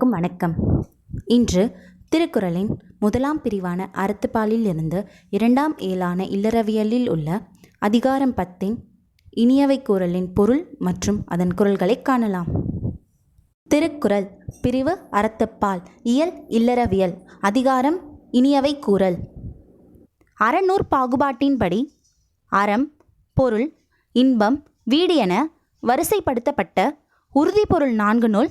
அனைவருக்கும் வணக்கம். இன்று திருக்குறளின் முதலாம் பிரிவான அறத்துப்பாலில் இருந்து இரண்டாம் ஏழான இல்லறவியலில் உள்ள அதிகாரம் பத்தின் இனியவை கூறலின் பொருள் மற்றும் அதன் குரல்களை காணலாம். திருக்குறள் பிரிவு அறத்துப்பால் இயல் இல்லறவியல் அதிகாரம் இனியவை கூறல். அறநூற் பாகுபாட்டின்படி அறம் பொருள் இன்பம் வீடு என வரிசைப்படுத்தப்பட்ட உறுதிப்பொருள் நான்கு நூல்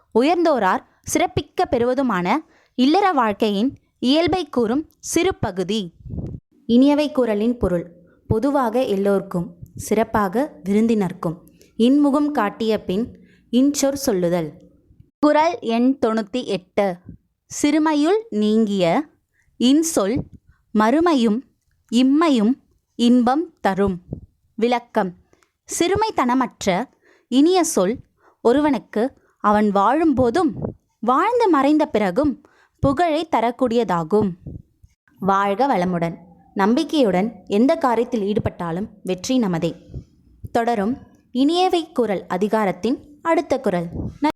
உயர்ந்தோரார் சிறப்பிக்க பெறுவதுமான இல்லற வாழ்க்கையின் இயல்பை கூறும் சிறு பகுதி. இனியவை குரலின் பொருள் பொதுவாக எல்லோர்க்கும் சிறப்பாக விருந்தினர்க்கும் இன்முகம் காட்டிய பின் இன்சொற் சொல்லுதல். குரல் எண் தொண்ணூற்றி எட்டு. சிறுமையுள் நீங்கிய இன்சொல் மறுமையும் இம்மையும் இன்பம் தரும். விளக்கம். சிறுமைத்தனமற்ற இனிய சொல் ஒருவனுக்கு அவன் வாழும்போதும் வாழ்ந்து மறைந்த பிறகும் புகழை தரக்கூடியதாகும். வாழ்க வளமுடன். நம்பிக்கையுடன் எந்த காரியத்தில் ஈடுபட்டாலும் வெற்றி நமதே. தொடரும் இனியவை குரல் அதிகாரத்தின் அடுத்த குரல்.